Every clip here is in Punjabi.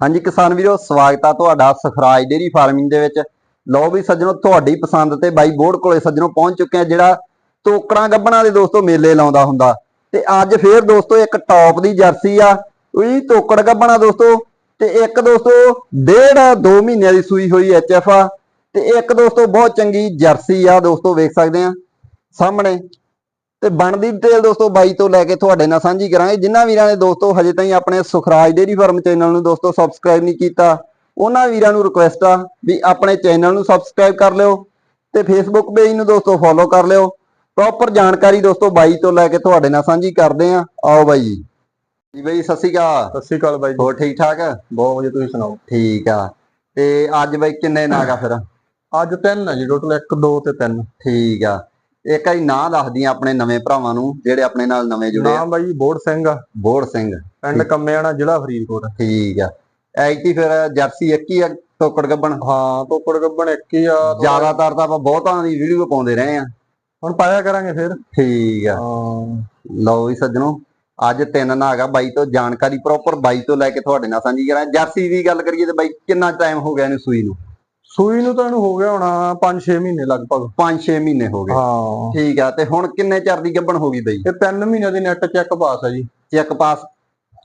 ਹਾਂਜੀ ਕਿਸਾਨ ਵੀਰੋ, ਸਵਾਗਤ ਆ ਤੁਹਾਡਾ ਸਖਰਾਜ ਡੇਰੀ ਫਾਰਮਿੰਗ ਦੇ ਵਿੱਚ। ਲਓ ਵੀ ਸੱਜਣੋ, ਤੁਹਾਡੀ ਪਸੰਦ ਤੇ ਬਾਈ ਬੋਰਡ ਕੋਲੇ ਸੱਜਣੋ ਪਹੁੰਚ ਚੁੱਕੇ ਆ, ਜਿਹੜਾ ਤੋਕੜਾਂ ਗੱਬਣਾ ਦੇ ਦੋਸਤੋ ਮੇਲੇ ਲਾਉਂਦਾ ਹੁੰਦਾ। ਤੇ ਅੱਜ ਫੇਰ ਦੋਸਤੋ ਇੱਕ ਟੌਪ ਦੀ ਜਰਸੀ ਆ, ਉਹੀ ਤੋਕੜ ਗੱਬਣਾ ਦੋਸਤੋ। ਤੇ ਇੱਕ ਦੋਸਤੋ, ਡੇਢ ਦੋ ਮਹੀਨਿਆਂ ਦੀ ਸੂਈ ਹੋਈ ਐਚਐਫ ਆ। ਤੇ ਇੱਕ ਦੋਸਤੋ, ਬਹੁਤ ਚੰਗੀ ਜਰਸੀ ਆ, ਦੋਸਤੋ ਵੇਖ ਸਕਦੇ ਆ। ਸਾਹਮਣੇ ਤੇ ਬਣਦੀ ਡਿਟੇਲ ਦੋਸਤੋ ਬਾਈ ਤੋਂ ਲੈ ਕੇ ਤੁਹਾਡੇ ਨਾਲ ਸਾਂਝੀ ਕਰਾਂਗੇ। ਜਿਨ੍ਹਾਂ ਵੀਰਾਂ ਨੇ ਦੋਸਤੋ ਹਜੇ ਤਾਈਂ ਆਪਣੇ ਸੁਖਰਾਜ ਡੇਰੀ ਫਾਰਮ ਚੈਨਲ ਨੂੰ ਦੋਸਤੋ ਸਬਸਕ੍ਰਾਈਬ ਨਹੀਂ ਕੀਤਾ ਉਹਨਾਂ ਵੀਰਾਂ ਨੂੰ ਰਿਕੁਐਸਟ ਆ ਵੀ ਆਪਣੇ ਚੈਨਲ ਨੂੰ ਸਬਸਕ੍ਰਾਈਬ ਕਰ ਲਿਓ ਤੇ ਫੇਸਬੁੱਕ ਪੇਜ ਨੂੰ ਦੋਸਤੋ ਫੋਲੋ ਕਰ ਲਿਓ। ਪ੍ਰੋਪਰ ਜਾਣਕਾਰੀ ਦੋਸਤੋ ਬਾਈ ਤੋਂ ਲੈ ਕੇ ਤੁਹਾਡੇ ਨਾਲ ਸਾਂਝੀ ਕਰਦੇ ਆ ਆਓ ਬਾਈ ਜੀ। ਜੀ ਬਾਈ ਸਤਿ ਸ਼੍ਰੀ ਅਕਾਲ। ਸਤਿ ਸ਼੍ਰੀ ਅਕਾਲ ਬਾਈ ਜੀ। ਹੋਰ ਠੀਕ ਠਾਕ? ਬਹੁਤ ਵਧੀਆ ਤੁਸੀਂ ਸੁਣਾਓ? ਠੀਕ ਆ। ਤੇ ਅੱਜ ਬਾਈ ਕਿੰਨੇ ਨਾਗਾ ਫਿਰ? ਅੱਜ ਤਿੰਨ ਆ ਜੀ ਟੋਟਲ 1 2 ਤੇ 3 ਠੀਕ ਆ। ਇੱਕ ਵਾਰੀ ਨਾਂ ਦੱਸਦੀ ਆਪਣੇ ਨਵੇਂ ਭਰਾਵਾਂ ਨੂੰ ਜਿਹੜੇ ਆਪਣੇ ਨਾਲ ਨਵੇਂ ਜੁੜੇ ਆ। ਨਾਮ ਬਾਈ ਬੋੜ ਸਿੰਘ ਆ। ਬੋੜ ਸਿੰਘ। ਪਿੰਡ ਕੰਮਿਆਣਾ ਜ਼ਿਲ੍ਹਾ ਫਰੀਦਕੋਟ। ਠੀਕ ਆ। ਐਕਟੀ ਫਿਰ ਜਰਸੀ ਇੱਕ ਹੀ ਆ ਟੋਕੜ ਗੱਬਣ? ਹਾਂ ਤੋਪੜ ਗੱਬਣ ਇੱਕ ਹੀ ਆ। ਜ਼ਿਆਦਾਤਰ ਤਾਂ ਆਪਾਂ ਬਹੁਤਾਂ ਦੀ ਵੀਡੀਓ ਪਾਉਂਦੇ ਰਹੇ ਆ। ਹੁਣ ਪਾਇਆ ਕਰਾਂਗੇ ਫਿਰ। ਠੀਕ ਆ। ਹਾਂ। ਲਓ ਵੀ ਸੱਜਣੋ ਅੱਜ ਤਿੰਨ ਨਾਗਾ ਬਾਈ ਤੋਂ ਜਾਣਕਾਰੀ ਪ੍ਰੋਪਰ ਬਾਈ ਤੋਂ ਲੈ ਕੇ ਤੁਹਾਡੇ ਨਾਲ ਸਾਂਝੀ ਕਰਾਂ ਜਰਸੀ ਦੀ ਗੱਲ ਕਰੀਏ ਤੇ ਬਾਈ ਕਿੰਨਾ ਟਾਈਮ ਹੋ ਗਿਆ ਇਹਨੂੰ ਸੂਈ ਨੂੰ? ਸੂਈ ਨੂੰ ਤਾਂ ਇਹਨੂੰ ਹੋ ਗਿਆ ਹੋਣਾ 5-6 ਮਹੀਨੇ ਲਗਭਗ। 5-6 ਮਹੀਨੇ ਹੋ ਗਏ। ਹਾਂ। ਠੀਕ ਆ ਤੇ ਹੁਣ ਕਿੰਨੇ ਚਿਰ ਦੀ ਗੱਬਣ ਹੋ ਗਈ ਬਾਈ? ਇਹ 3 ਮਹੀਨਿਆਂ ਦੀ ਨੈਟ ਚੈੱਕ ਪਾਸ ਆ ਜੀ। ਚੈੱਕ ਪਾਸ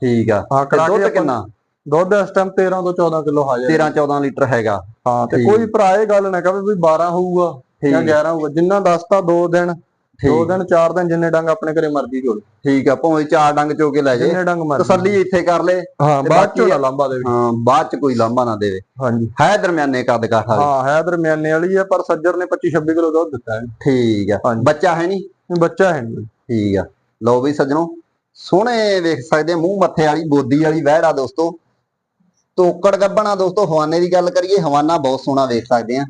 ਠੀਕ ਆ। ਤੇ ਦੁੱਧ ਕਿੰਨਾ? ਦੁੱਧ ਇਸ ਟਾਈਮ 13 ਤੋਂ 14 ਕਿਲੋ ਹਾਜ਼ਰ 13-14 ਲੀਟਰ ਹੈਗਾ। ਹਾਂ ਤੇ। ਕੋਈ ਭਰਾ ਇਹ ਗੱਲ ਨਾ ਕਹੇ ਵੀ 12 ਹੋਊਗਾ ਜਾਂ ਠੀਕ। 11 ਹੋਊਗਾ। ਜਿੰਨਾ ਦੱਸਤਾ 2 ਦਿਨ 2 ਠੀਕ। ਦਿਨ 4 ਦਿਨ ਜਿੰਨੇ ਡੰਗ ਆਪਣੇ ਘਰੇ ਮਰਜ਼ੀ ਝੋਲ ਠੀਕ ਆ ਭਾਵੇਂ ਚਾਰ ਡੰਗ ਚੋ ਕੇ ਲੈ ਜੇ। ਜਿੰਨੇ ਡੰਗ ਮਰਜ਼ੀ। ਤਸੱਲੀ ਇੱਥੇ ਕਰ ਲੇ। ਹਾਂ ਬਾਅਦ ਚੋਂ ਨਾ ਲਾਂਬਾ ਦੇ ਹਾਂ ਬਾਅਦ ਚ ਕੋਈ ਲਾਂਭਾ ਨਾ ਦੇਵੇ। ਹਾਂਜੀ। ਹੈ ਦਰਮਿਆਨੇ ਕੱਦ ਕਾਠ ਵਾਲੀ। ਹਾਂ ਹੈ ਦਰਮਿਆਨੇ ਵਾਲੀ ਹੈ ਪਰ ਸੱਜਰ ਨੇ 25 26 ਕਿਲੋ ਦੁੱਧ ਦਿੱਤਾ ਹੈ। ਠੀਕ ਆ। ਬੱਚਾ ਹੈ ਨਹੀਂ? ਬੱਚਾ ਹੈ ਨਹੀਂ। ਠੀਕ ਆ। ਲਓ ਵੀ ਸੱਜਣੋ ਸੋਹਣੇ ਵੇਖ ਸਕਦੇ ਆ, ਮੂੰਹ ਮੱਥੇ ਵਾਲੀ ਬੋਦੀ ਵਾਲੀ ਵਹਿੜ ਆ ਦੋਸਤੋ। ਤੋਕੜ ਗੱਬਣਾ ਦੋਸਤੋ ਹਵਾਨੇ ਦੀ ਗੱਲ ਕਰੀਏ ਹਵਾਨਾ ਬਹੁਤ ਸੋਹਣਾ ਵੇਖ ਸਕਦੇ ਆ।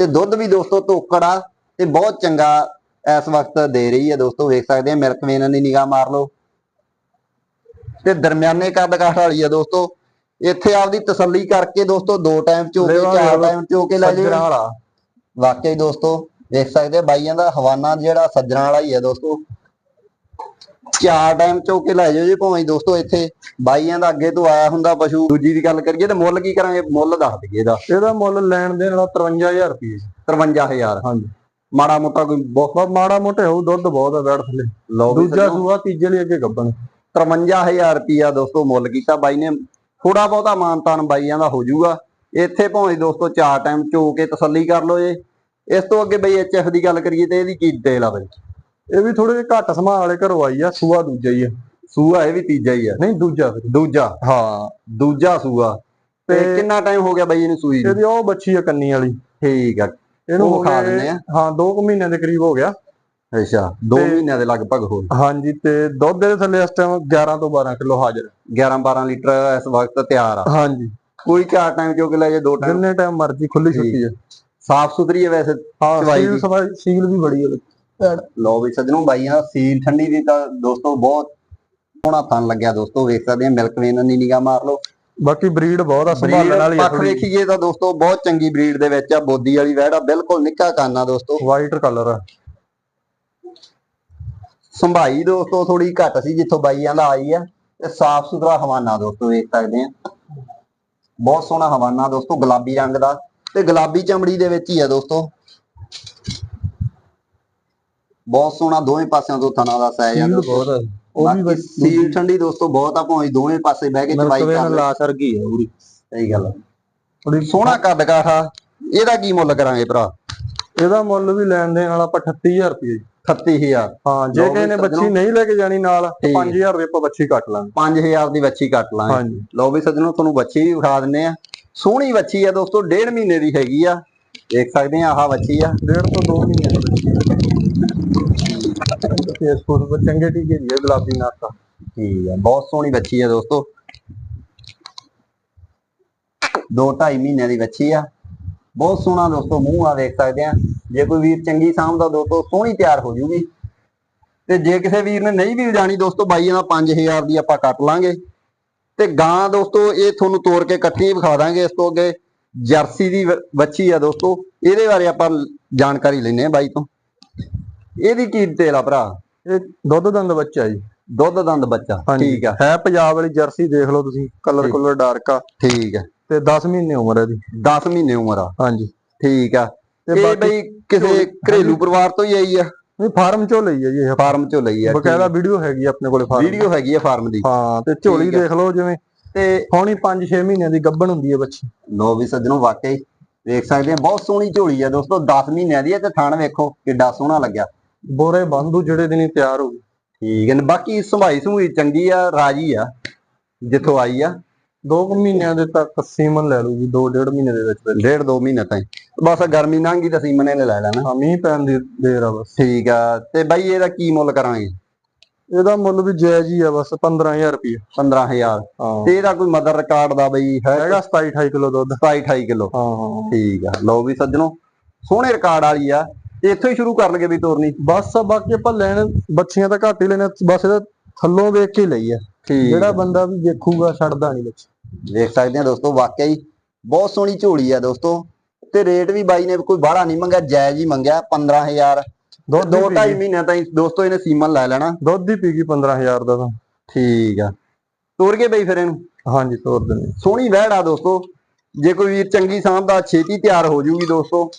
ਤੇ ਦੁੱਧ ਵੀ ਦੋਸਤੋ ਤੋਕੜ ਆ ਤੇ ਬਹੁਤ ਚੰਗਾ ਇਸ ਵਕਤ ਦੇ ਰਹੀ ਹੈ ਦੋਸਤੋ ਵੇਖ ਸਕਦੇ ਆ ਮਿਲਕ ਵੇਨ ਦੀ ਨਿਗਾਹ ਮਾਰ ਲਓ। ਤੇ ਦਰਮਿਆਨੇ ਕੱਦ ਕਾਠ ਵਾਲੀ ਆ ਦੋਸਤੋ ਇੱਥੇ ਆਪਦੀ ਤਸੱਲੀ ਕਰਕੇ ਦੋਸਤੋ ਦੋ ਟਾਈਮ ਚੋ ਕੇ ਚਾਰ। ਟਾਈਮ ਚੋ ਕੇ ਲੈ ਜਾਓ ਵਾਕਈ ਦੋਸਤੋ ਦੇਖ ਸਕਦੇ ਆ ਬਾਈਆਂ ਦਾ ਹਵਾਨਾ ਜਿਹੜਾ ਸੱਜਣਾ ਵਾਲਾ ਹੀ ਹੈ ਦੋਸਤੋ। ਚਾਰ ਟਾਈਮ ਚੋ ਕੇ ਲੈ ਜਾਓ ਜੀ ਭਾਵੇਂ ਦੋਸਤੋ ਇੱਥੇ ਬਾਈਆਂ ਦਾ ਅੱਗੇ ਤੋਂ ਆਇਆ ਹੁੰਦਾ ਪਸ਼ੂ ਦੂਜੀ ਦੀ ਗੱਲ ਕਰੀਏ ਤੇ ਮੁੱਲ ਕੀ ਕਰਾਂਗੇ? ਮੁੱਲ ਦੱਸ ਦਈਏ ਇਹਦਾ। ਇਹਦਾ ਮੁੱਲ ਲੈਣ ਦੇ ਨਾਲ 53000 ਰੁਪਏ 53000 ਹਾਂਜੀ। ਮਾੜਾ ਮੋਟਾ ਕੋਈ ਬਹੁਤ ਮਾੜਾ ਮੋਟਾ ਹੋਊ ਦੁੱਧ ਬਹੁਤ ਹੈ ਬੈਠ ਥੱਲੇ। ਲਓ ਦੂਜਾ ਸੂਆ ਤੀਜੇ ਲਈ ਅੱਗੇ ਗੱਬਣ 53000 ਰੁਪਿਆ ਦੋਸਤੋ ਮੁੱਲ ਕੀਤਾ ਬਾਈ ਨੇ। ਥੋੜਾ ਬਹੁਤਾ ਮਾਨਤਾਨ ਬਾਈਆਂ ਦਾ ਹੋ ਜਾਊਗਾ। ਇੱਥੇ ਭਾਵੇਂ ਦੋਸਤੋ ਚਾਰ ਟਾਈਮ ਚੋ ਕੇ ਤਸੱਲੀ ਕਰ ਲਓ ਜੇ। ਇਸ ਤੋਂ ਅੱਗੇ ਬਈ ਐਚਐਫ ਦੀ ਗੱਲ ਕਰੀਏ ਤੇ ਇਹਦੀ ਕੀ ਡਿਟੇਲ ਆ ਬਈ? ਇਹ ਵੀ ਥੋੜੇ ਜਿਹੇ ਘੱਟ ਸਮਾਂ ਵਾਲੇ ਘਰੋਂ ਆਈ ਆ ਸੂਆ ਦੂਜਾ ਹੀ ਆ। ਸੂਆ ਇਹ ਵੀ ਤੀਜਾ ਹੀ ਆ। ਨਹੀਂ ਦੂਜਾ ਫਿਰ ਦੂਜਾ। ਹਾਂ। ਦੂਜਾ ਸੂਆ। ਤੇ ਕਿੰਨਾ ਟਾਈਮ ਹੋ ਗਿਆ ਬਾਈ ਇਹਨੂੰ ਸੂਈ ਨੂੰ? ਇਹਦੀ ਉਹ ਬੱਚੀ ਆ ਕੰਨੀ ਵਾਲੀ। ਠੀਕ ਆ। ਇਹਨੂੰ ਉਹ ਖਾ ਦਿੰਦੇ ਆ। ਹਾਂ 2 ਮਹੀਨਿਆਂ ਦੇ ਕਰੀਬ ਹੋ ਗਿਆ। ਅੱਛਾ 2 ਤੇ- ਮਹੀਨਿਆਂ ਦੇ ਲਗਭਗ ਹੋ ਹਾਂਜੀ ਤੇ ਦੁੱਧ ਦੇ ਥੱਲੇ ਇਸ ਟਾਈਮ 11 ਤੋਂ 12 ਕਿਲੋ ਹਾਜ਼ਰ 11 12 ਲੀਟਰ ਇਸ ਵਕਤ ਤਿਆਰ ਆ। ਹਾਂਜੀ। ਕੋਈ ਚਾਰ ਟਾਈਮ ਚੋ ਕੇ ਲੈ ਜੇ ਦੋ ਟਾਈਮ ਜਿੰਨੇ ਟਾਈਮ ਮਰਜ਼ੀ ਖੁੱਲੀ। ਛੁੱਟੀ ਹੈ ਸਾਫ਼ ਸੁਥਰੀ ਹੈ ਵੈਸੇ ਹਾਂ ਸੀਲ ਵੀ ਬੜੀ ਹੈ ਲਓ ਵੀ ਸੱਜਣੋ ਬਾਈਆਂ ਸੀਲ ਠੰਡੀ ਦੀ ਤਾਂ ਦੋਸਤੋ ਬਹੁਤ ਸੋਹਣਾ ਥਣ ਲੱਗਿਆ ਦੋਸਤੋ ਵੇਖ ਸਕਦੇ ਆ ਮਿਲਕ ਵੇਨ ਦੀ ਨਿਗਾਹ ਮਾਰ ਲਓ। ਬਾਕੀ ਬਰੀਡ ਬਹੁਤ ਆ ਸੰਭਾਲਣ ਵਾਲੀ ਆ ਪੱਖ ਵੇਖੀਏ ਤਾਂ ਦੋਸਤੋ ਬਹੁਤ ਚੰਗੀ ਬਰੀਡ ਦੇ ਵਿੱਚ ਆ ਬੋਦੀ ਵਾਲੀ ਵਹਿੜ ਆ ਬਿਲਕੁਲ ਨਿੱਕਾ ਕਾਨਾ ਦੋਸਤੋ। ਵਾਈਟ ਕਲਰ ਆ। ਸੰਭਾਈ ਦੋਸਤੋ ਥੋੜੀ ਘੱਟ ਸੀ ਜਿੱਥੋਂ ਬਾਈਆਂ ਦਾ ਆਈ ਆ ਤੇ ਸਾਫ਼ ਸੁਥਰਾ ਹਵਾਨਾ ਦੋਸਤੋ ਵੇਖ ਸਕਦੇ ਆ ਬਹੁਤ ਸੋਹਣਾ ਹਵਾਨਾ ਦੋਸਤੋ ਗੁਲਾਬੀ ਰੰਗ ਦਾ ਤੇ ਗੁਲਾਬੀ ਚਮੜੀ ਦੇ ਵਿੱਚ ਹੀ ਆ ਦੋਸਤੋ। ਬਹੁਤ ਸੋਹਣਾ ਦੋਵੇਂ ਪਾਸਿਆਂ ਤੋਂ ਥਣਾ ਦਾ ਸਾਈਜ਼ ਆ ਸੀਲ ਦੋਸਤੋ ਬਹੁਤ ਆ। ਉਹ ਵੀ ਬਾਕੀ ਸੀਲ ਠੰਡੀ ਦੋਸਤੋ ਬਹੁਤ ਆ ਭਾਵੇਂ ਦੋਵੇਂ ਪਾਸੇ ਬਹਿ ਕੇ ਚਵਾਈ ਮਿਲਕ ਕਰ ਵੇਨ ਲਓ ਲਾ ਸਰਗੀ ਆ ਪੂਰੀ। ਸਹੀ ਗੱਲ ਆ। ਥੋੜੀ ਸੋਹਣਾ ਕੱਦ ਕਾਠਾ। ਇਹਦਾ ਕੀ ਮੁੱਲ ਕਰਾਂਗੇ ਭਰਾ? ਇਹਦਾ ਮੁੱਲ ਵੀ ਲੈਣ ਦੇਣ ਵਾਲਾ ਆਪਾਂ 38000 ਰੁਪਏ 38000 ਹਾਂ ਜੇ ਲਓ ਕਿਸੇ ਨੇ ਵੀ ਬੱਚੀ ਸੱਜਣੋ। ਨਹੀਂ ਲੈ ਕੇ ਜਾਣੀ ਨਾਲ ਠੀਕ। 5000 ਦੇ ਆਪਾਂ ਬੱਚੀ ਕੱਟ ਲਾਂਗੇ। 5000 ਦੀ ਵੱਛੀ ਕੱਟ ਲਾਂਗੇ। ਹਾਂਜੀ। ਲਓ ਵੀ ਸੱਜਣੋ ਤੁਹਾਨੂੰ ਵੱਛੀ ਵੀ ਵਿਖਾ ਦਿੰਨੇ ਆ। ਸੋਹਣੀ ਵੱਛੀ ਆ ਦੋਸਤੋ ਡੇਢ ਮਹੀਨੇ ਦੀ ਹੈਗੀ ਆ। ਦੇਖ ਸਕਦੇ ਆ ਆਹ ਵੱਛੀ ਆ। ਡੇਢ ਤੋਂ 2 ਮਹੀਨੇ ਦੀ ਬੱਚੀ ਪਰ ਚੰਗੇ ਟੀਕੇ ਦੀ ਹੈ ਗੁਲਾਬੀ ਨਾਕਾ ਠੀਕ ਆ ਬਹੁਤ ਸੋਹਣੀ ਬੱਚੀ ਆ ਦੋਸਤੋ। ਦੋ ਢਾਈ ਮਹੀਨਿਆਂ ਦੀ ਵੱਛੀ ਆ। ਬਹੁਤ ਸੋਹਣਾ ਦੋਸਤੋ, ਮੂੰਹ ਆ ਦੇਖ ਸਕਦੇ ਆ ਜੇ ਕੋਈ ਵੀਰ ਚੰਗੀ ਸਾਂਭਦਾ ਦੋਸਤੋ, ਸੋਹਣੀ ਤਿਆਰ ਹੋ ਜੂਗੀ। ਤੇ ਜੇ ਕਿਸੇ ਵੀਰ ਨੇ ਨਹੀਂ ਵੀ ਜਾਣੀ ਦੋਸਤੋ ਬਾਈਆਂ ਦਾ 5000 ਦੀ ਆਪਾਂ ਕੱਟ ਲਾਂਗੇ। ਤੇ ਗਾਂ ਦੋਸਤੋ, ਇਹ ਤੁਹਾਨੂੰ ਤੋੜ ਕੇ ਕੱਟੀ ਵਿਖਾ ਦਾਂਗੇ ਇਸ ਤੋਂ ਅੱਗੇ। ਜਰਸੀ ਦੀ ਵ- ਆ ਦੋਸਤੋ। ਇਹਦੇ ਬਾਰੇ ਆਪਾਂ ਜਾਣਕਾਰੀ ਲੈਨੇ ਆ ਬਾਈ ਤੋਂ। ਇਹਦੀ ਕੀ ਡਿਟੇਲ ਆ ਭਰਾ? ਇਹ ਦੁੱਧ ਦੰਦ ਬੱਚਾ ਜੀ। ਦੁੱਧ ਦੰਦ ਬੱਚਾ ਹਾਂਜੀ। ਠੀਕ ਆ। ਹੈ ਪੰਜਾਬ ਵਾਲੀ ਜਰਸੀ ਦੇਖ ਲਓ ਤੁਸੀਂ ਕਲਰ। ਕੁਲਰ ਡਾਰਕ ਆ। ਠੀਕ ਆ। ਤੇ 10 ਮਹੀਨੇ ਉਮਰ ਹੈ ਦੀ 10 ਮਹੀਨੇ ਉਮਰ ਆ। ਹਾਂਜੀ। ਠੀਕ ਆ। ਤੇ ਇਹ ਬਾਕੀ ਬਈ ਕਿਸੇ ਘਰੇਲੂ ਪਰਿਵਾਰ ਤੋਂ ਹੀ ਆਈ ਆ। ਨਹੀਂ ਫਾਰਮ ਚੋਂ ਲਈ ਹੈ ਜੀ ਇਹ। ਫਾਰਮ ਚੋਂ ਲਈ ਆ ਬਕਾਇਦਾ ਵੀਡੀਓ ਹੈਗੀ ਆ ਆਪਣੇ ਕੋਲੇ ਫਾਰਮ ਵੀਡੀਓ ਹੈਗੀ ਆ ਫਾਰਮ ਦੀ। ਹਾਂ ਤੇ ਝੋਲੀ ਠੀਕ ਆ। ਦੇਖ ਲਓ ਜਿਵੇਂ ਤੇ ਹੁਣੀ 5-6 ਮਹੀਨਿਆਂ ਦੀ ਗੱਭਣ ਹੁੰਦੀ ਹੈ ਬੱਚੀ। ਲੋ ਵੀ ਸੱਜਣੋ ਵਾਕਈ ਦੇਖ ਸਕਦੇ ਆ ਬਹੁਤ ਸੋਹਣੀ ਝੋਲੀ ਆ ਦੋਸਤੋ 10 ਮਹੀਨਿਆਂ ਦੀ ਹੈ ਤੇ ਥਣ ਵੇਖੋ ਕਿੱਡਾ ਸੋਹਣਾ ਲੱਗਿਆ। ਬੋਰੇ ਬੰਦੂ ਜਿਹੜੇ ਦਿਨੀ ਤਿਆਰ ਹੋ ਗਈ ਠੀਕ ਹੈ ਨਾ। ਬਾਕੀ ਸੰਭਾਈ ਸੰਭੂਈ ਚੰਗੀ ਆ ਰਾਜੀ ਆ ਜਿੱਥੋਂ ਆਈ ਆ। 2 ਮਹੀਨਿਆਂ ਦੇ ਤੱਕ ਸੀਮਨ ਲੈ ਲੂਗੀ 2.5 ਮਹੀਨੇ ਦੇ ਵਿੱਚ ਵਿੱਚ। ਡੇਢ ਦੋ ਮਹੀਨੇ ਤਾਈਂ। ਬਸ ਗਰਮੀ ਲੰਘ ਗਈ ਤਾਂ ਸੀਮਨੇ ਨੇ ਲੈ ਲੈਣਾ। ਹਾਂ ਮੀਂਹ ਪੈਣ ਦੀ ਦੇਰ ਆ ਬਸ। ਠੀਕ ਆ ਤੇ ਬਾਈ ਇਹਦਾ ਕੀ ਮੁੱਲ ਕਰਾਂਗੇ? ਇਹਦਾ ਮੁੱਲ ਵੀ ਜਾਇਜ਼ ਹੀ ਆ ਬਸ 15000 ਰੁਪਏ 15000 ਹਾਂ। ਤੇ ਇਹਦਾ ਕੋਈ ਮਦਰ ਰਿਕਾਰਡ ਦਾ ਬਈ ਹੈਗਾ 27 28 ਕਿਲੋ ਦੁੱਧ। 27 28 ਕਿਲੋ। ਹਾਂ। ਠੀਕ ਆ ਲਓ ਵੀ ਸੱਜਣੋ ਸੋਹਣੇ ਰਿਕਾਰਡ ਵਾਲੀ ਆ। ਇੱਥੋਂ ਹੀ ਸ਼ੁਰੂ ਕਰ ਲਗੇ ਵੀ ਤੋਰਨੀ। ਬਸ ਆ ਬਾਕੀ ਆਪਾਂ ਲੈਣ ਬੱਚੀਆਂ ਤਾਂ ਘੱਟ ਹੀ ਲੈਣੇ ਬਸ ਇਹਦਾ ਥੱਲੋਂ ਵੇਖ ਕੇ ਹੀ ਲਈ ਆ ਜਿਹੜਾ ਬੰਦਾ ਵੀ ਦੇਖੂਗਾ ਛੱਡਦਾ ਨਹੀਂ ਬੱਚੀ ਦੇਖ ਸਕਦੇ ਆ ਦੋਸਤੋ ਵਾਕਈ ਬਹੁਤ ਸੋਹਣੀ ਝੋਲੀ ਆ ਦੋਸਤੋ। ਤੇ ਰੇਟ ਵੀ ਬਾਈ ਨੇ ਕੋਈ ਬਾਹਲਾ ਨਹੀਂ ਮੰਗਿਆ ਜਾਇਜ਼ ਹੀ ਮੰਗਿਆ 15000 ਦੁੱਧ ਦੋ ਹੀ ਢਾਈ। ਮਹੀਨਿਆਂ ਤਾਈਂ ਦੋਸਤੋ ਇਹਨੇ ਸੀਮਨ ਲੈ ਲੈਣਾ। ਦੁੱਧ ਹੀ ਪੀ ਗਈ 15000 ਦਾ ਤਾਂ। ਠੀਕ ਆ। ਤੋਰ ਕੇ ਬਈ ਫਿਰ ਇਹਨੂੰ? ਹਾਂਜੀ ਤੋਰ ਦਿੰਦੇ ਸੋਹਣੀ ਵਹਿੜ ਆ ਦੋਸਤੋ। ਜੇ ਕੋਈ ਵੀਰ ਚੰਗੀ ਸਾਂਭਦਾ ਛੇਤੀ ਤਿਆਰ ਹੋ ਜੂਗੀ ਦੋਸਤੋ।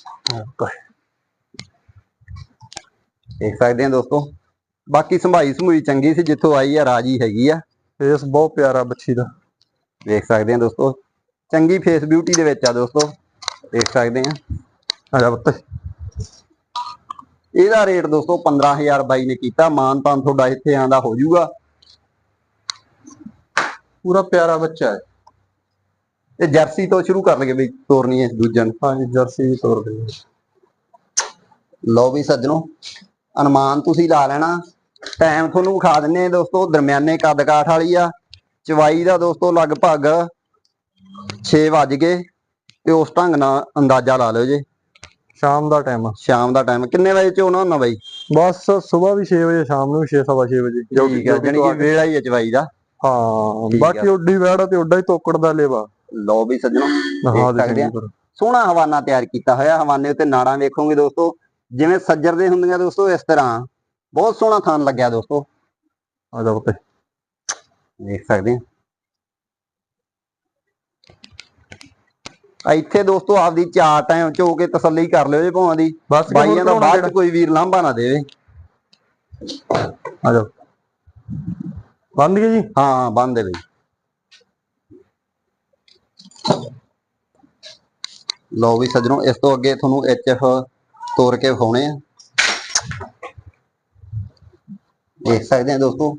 ਦੇਖ ਸਕਦੇ ਆ ਦੋਸਤੋ। ਬਾਕੀ ਸੰਭਾਈ ਸੰਭੂਈ ਚੰਗੀ ਸੀ ਜਿੱਥੋਂ ਆਈ ਆ ਰਾਜੀ ਹੈਗੀ ਆ। ਫੇਸ ਬਹੁਤ ਪਿਆਰਾ ਬੱਚੀ ਦਾ। ਦੇਖ ਸਕਦੇ ਆ ਦੋਸਤੋ। ਚੰਗੀ ਫੇਸ ਬਿਊਟੀ ਦੇ ਵਿੱਚ ਆ ਦੋਸਤੋ। ਦੇਖ ਸਕਦੇ ਆ ਆ ਜਾ ਪੁੱਤ। ਇਹਦਾ ਰੇਟ ਦੋਸਤੋ 15000 ਬਾਈ ਨੇ ਕੀਤਾ। ਮਾਨ ਤਾਂ ਤੁਹਾਡਾ ਇੱਥੇ ਆਂਦਾ ਹੋ ਜਾਊਗਾ। ਪੂਰਾ ਪਿਆਰਾ ਬੱਚਾ ਹੈ। ਤੇ ਜਰਸੀ ਤੋਂ ਸ਼ੁਰੂ ਕਰ ਲਗੇ ਬਈ ਤੋਰਨੀ ਹੈ ਦੂਜਨ ਹਾਂਜੀ ਜਰਸੀ ਵੀ ਤੋਰ ਦੇ ਲਓ ਵੀ ਸੱਜਣੋ। ਅਨੁਮਾਨ ਤੁਸੀਂ ਲਾ ਲੈਣਾ। ਟਾਈਮ ਤੁਹਾਨੂੰ ਵਿਖਾ ਦਿੰਨੇ ਆ ਦੋਸਤੋ ਦਰਮਿਆਨੇ ਕੱਦ ਕਾਠ ਵਾਲੀ ਆ। ਚਵਾਈ ਦਾ ਦੋਸਤੋ ਲਗਭਗ 6 ਵੱਜ ਗਏ ਤੇ ਉਸ ਢੰਗ ਨਾਲ ਅੰਦਾਜ਼ਾ ਲਾ ਲਿਓ ਜੇ। ਸ਼ਾਮ ਦਾ ਟਾਈਮ ਆ। ਸ਼ਾਮ ਦਾ ਟਾਈਮ ਕਿੰਨੇ ਵਜੇ ਆਉਣਾ ਹੁੰਦਾ ਬਾਈ? ਬਸ ਸਵੇਰ ਵੀ 6 ਵਜੇ ਸ਼ਾਮ ਨੂੰ ਵੀ 6 ਸਵਾ 6 ਵਜੇ। ਠੀਕ ਆ ਜਾਨੀ ਕਿ ਵੇਲਾ ਹੀ ਹੈ ਚਵਾਈ ਦਾ। ਹਾਂ। ਬਾਕੀ ਉੱਡੀ ਵੈੜਾ ਤੇ ਉੱਡਾ ਹੀ ਤੋਕੜ ਦਾ ਲੇਵਾ। ਲਓ ਵੀ ਸੱਜਣੋ ਦੇਖ ਸਕਦੇ ਆ। ਸੋਹਣਾ ਹਵਾਨਾ ਤਿਆਰ ਕੀਤਾ ਹੋਇਆ ਹਵਾਨੇ ਉੱਤੇ ਨਾੜਾਂ ਵੇਖੋਗੇ ਦੋਸਤੋ। ਜਿਵੇਂ ਸੱਜਰ ਦੇ ਹੁੰਦੀਆਂ ਦੋਸਤੋ ਇਸ ਤਰ੍ਹਾਂ। ਬਹੁਤ ਸੋਹਣਾ ਥਾਨ ਲੱਗਿਆ ਦੋਸਤੋ। ਆ ਜਾ ਪੁੱਤ ਦੇਖ ਸਕਦੇ ਆ ਇੱਥੇ ਦੋਸਤੋ ਆਪਦੀ ਚਾਰ ਟਾਈਮ ਚੋ ਕੇ ਤਸੱਲੀ ਕਰ ਲਿਓ ਜੇ ਭਾਵਾਂ ਦੀ। ਬਸ ਬਾਈਆਂ ਦਾ ਬਾਅਦ ਕੋਈ ਵੀਰ ਲਾਂਭਾ ਨਾ ਦੇਵੇ। ਆ ਜਾ ਬੰਦ ਗਏ ਜੀ? ਹਾਂ ਬੰਦ ਦੇ ਬਈ। ਲਓ ਵੀ ਸੱਜਣੋ ਇਸ ਤੋਂ ਅੱਗੇ ਤੁਹਾਨੂੰ ਐਚਐਫ ਤੋੜ ਕੇ ਵਿਖਾਉਣੇ ਆ। ਦੇਖ ਸਕਦੇ ਆ ਦੋਸਤੋ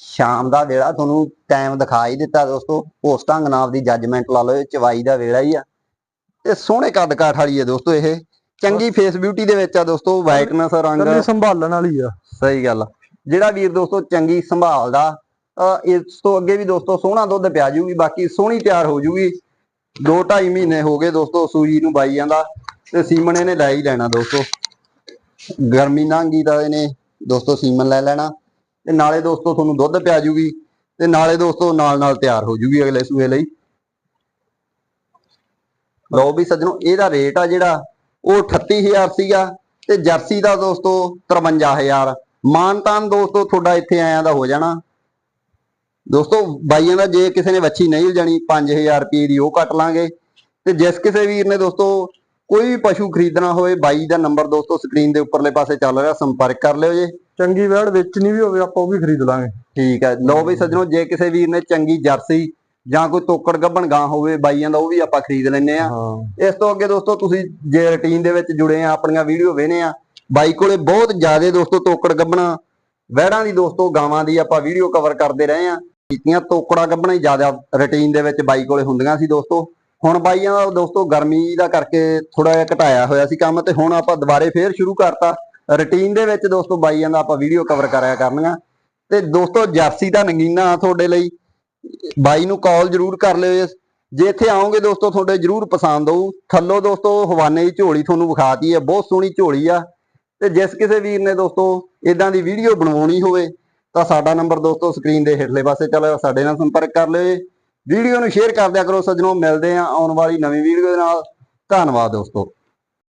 ਸ਼ਾਮ ਦਾ ਵੇਲਾ ਤੁਹਾਨੂੰ ਟਾਈਮ ਦਿਖਾਈ ਦਿੱਤਾ ਦੋਸਤੋ। ਉਸ ਢੰਗ ਨਾਲ ਦੀ ਜੱਜਮੈਂਟ ਲਾ ਲਓ ਚਵਾਈ ਦਾ ਵੇਲਾ ਹੀ ਆ। ਤੇ ਸੋਹਣੇ ਕੱਦ ਕਾਠ ਵਾਲੀ ਹੈ ਦੋਸਤੋ ਇਹ। ਚੰਗੀ ਫੇਸ ਬਿਊਟੀ ਦੇ ਵਿੱਚ ਆ ਦੋਸਤੋ ਵਾਈਟਨੈਸ ਰੰਗ। ਕੱਲੀ ਸੰਭਾਲਣ ਵਾਲੀ ਆ। ਸਹੀ ਗੱਲ। ਜਿਹੜਾ ਵੀਰ ਦੋਸਤੋ ਚੰਗੀ ਸੰਭਾਲਦਾ ਇਸ ਤੋਂ ਅੱਗੇ ਵੀ ਦੋਸਤੋ ਸੋਹਣਾ ਦੁੱਧ ਪਿਆ ਜੂਗੀ ਬਾਕੀ ਸੋਹਣੀ ਤਿਆਰ ਹੋ ਜੂਗੀ। 2.5 ਮਹੀਨੇ ਹੋ ਗਏ ਦੋਸਤੋ ਸੂਈ ਨੂੰ ਬਾਈ ਜਾਂਦਾ। ਤੇ ਸੀਮਨ ਇਹਨੇ ਲੈ ਹੀ ਲੈਣਾ ਦੋਸਤੋ। ਗਰਮੀ ਨਾਂਗੀ ਤਾਂ ਇਹਨੇ ਦੋਸਤੋ ਸੀਮਨ ਲੈ ਲੈਣਾ। ਤੇ ਨਾਲੇ ਦੋਸਤੋ ਤੁਹਾਨੂੰ ਦੁੱਧ ਪਿਆ ਜੂਗੀ ਤੇ ਨਾਲੇ ਦੋਸਤੋ ਨਾਲ ਨਾਲ ਤਿਆਰ ਹੋ ਜੂਗੀ ਅਗਲੇ ਸੂਏ ਲਈ। ਲਓ ਵੀ ਸੱਜਣੋ, ਇਹਦਾ ਰੇਟ ਆ ਜਿਹੜਾ, ਉਹ 38000 ਸੀਗਾ ਤੇ ਜਰਸੀ ਦਾ ਦੋਸਤੋ 53000 ਮਾਨਤਾਨ ਦੋਸਤੋ ਤੁਹਾਡਾ ਇੱਥੇ ਆਇਆਂ ਦਾ ਹੋ ਜਾਣਾ। ਦੋਸਤੋ ਬਾਈਆਂ ਦਾ ਜੇ ਕਿਸੇ ਨੇ ਵੱਛੀ ਨਹੀਂ ਜਾਣੀ 5000 ਰੁਪਏ ਦੀ ਉਹ ਕੱਟ ਲਾਂਗੇ। ਤੇ ਜਿਸ ਕਿਸੇ ਵੀਰ ਨੇ ਦੋਸਤੋ ਕੋਈ ਵੀ ਪਸ਼ੂ ਖਰੀਦਣਾ ਹੋਵੇ ਬਾਈ ਦਾ ਨੰਬਰ ਦੋਸਤੋ ਸਕਰੀਨ ਦੇ ਉੱਪਰਲੇ ਪਾਸੇ ਚੱਲ ਰਿਹਾ ਸੰਪਰਕ ਕਰ ਲਿਓ ਜੇ। ਚੰਗੀ ਵੈੜ ਵੇਚਣੀ ਵੀ ਹੋਵੇ ਆਪਾਂ ਉਹ ਵੀ ਖਰੀਦ ਲਾਂਗੇ। ਠੀਕ ਹੈ। ਲਓ ਵੀ ਸੱਜਣੋ ਜੇ ਕਿਸੇ ਵੀਰ ਨੇ ਚੰਗੀ ਜਰਸੀ ਜਾਂ ਕੋਈ ਤੋਕੜ ਗੱਭਣ ਗਾਂ ਹੋਵੇ ਬਾਈਆਂ ਦਾ ਉਹ ਵੀ ਆਪਾਂ ਖਰੀਦ ਲੈਨੇ ਆ ਇਸ ਤੋਂ ਅੱਗੇ ਦੋਸਤੋ ਤੁਸੀਂ ਜੇ ਰੁਟੀਨ ਦੇ ਵਿੱਚ ਜੁੜੇ ਆ ਆਪਣੀਆਂ ਵੀਡੀਓ ਵੇਖਨੇ ਆ ਬਾਈ ਕੋਲੇ ਬਹੁਤ ਜ਼ਿਆਦਾ ਦੋਸਤੋ ਤੋਕੜ ਗੱਬਣਾ ਵਹਿੜਾਂ ਦੀ ਦੋਸਤੋ ਗਾਵਾਂ ਦੀ ਆਪਾਂ ਵੀਡੀਓ ਕਵਰ ਕਰਦੇ ਰਹੇ ਆ ਕੀਤੀਆਂ ਤੋਕੜਾ ਗੱਬਣਾ ਹੀ ਜ਼ਿਆਦਾ ਰੁਟੀਨ ਦੇ ਵਿੱਚ ਬਾਈ ਕੋਲੇ ਹੁੰਦੀਆਂ ਸੀ ਦੋਸਤੋ। ਹੁਣ ਬਾਈਆਂ ਦਾ ਦੋਸਤੋ ਗਰਮੀ ਦਾ ਕਰਕੇ ਥੋੜਾ ਜਿਹਾ ਘਟਾਇਆ ਹੋਇਆ ਸੀ ਕੰਮ ਤੇ ਹੁਣ ਆਪਾਂ ਦੁਬਾਰੇ ਫੇਰ ਸ਼ੁਰੂ ਕਰਤਾ। ਰੁਟੀਨ ਦੇ ਵਿੱਚ ਦੋਸਤੋ ਬਾਈਆਂ ਦਾ ਆਪਾਂ ਵੀਡੀਓ ਕਵਰ ਕਰਿਆ ਕਰਨੀਆਂ। ਤੇ ਦੋਸਤੋ ਜਰਸੀ ਦਾ ਨਗੀਨਾ ਤੁਹਾਡੇ ਲਈ। ਬਾਈ ਨੂੰ ਕਾਲ ਜ਼ਰੂਰ ਕਰ ਲਿਓ ਜੇ ਇੱਥੇ ਆਓਗੇ ਦੋਸਤੋ ਤੁਹਾਡੇ ਜਰੂਰ ਪਸੰਦ ਆਊ। ਥੱਲੋ ਦੋਸਤੋ ਹਵਾਨੇ ਦੀ ਝੋਲੀ ਤੁਹਾਨੂੰ ਵਿਖਾਤੀ ਹੈ ਬਹੁਤ ਸੋਹਣੀ ਝੋਲੀ ਆ। ਤੇ ਜਿਸ ਕਿਸੇ ਵੀਰ ਨੇ ਦੋਸਤੋ ਇਦਾਂ ਦੀ ਵੀਡੀਓ ਬਣਵਾਉਣੀ ਹੋਵੇ ਤਾਂ ਸਾਡਾ ਨੰਬਰ ਦੋਸਤੋ ਸਕਰੀਨ ਦੇ ਹੇਠਲੇ ਪਾਸੇ ਚੱਲ, ਸਾਡੇ ਨਾਲ ਸੰਪਰਕ ਕਰ ਲਿਓ ਵੀਡੀਓ ਨੂੰ ਸ਼ੇਅਰ ਕਰ ਦਿਆ ਕਰੋ ਸੱਜਣੋ, ਮਿਲਦੇ ਆ ਆਉਣ ਵਾਲੀ ਨਵੀਂ ਵੀਡੀਓ ਦੇ ਨਾਲ। ਧੰਨਵਾਦ ਦੋਸਤੋ।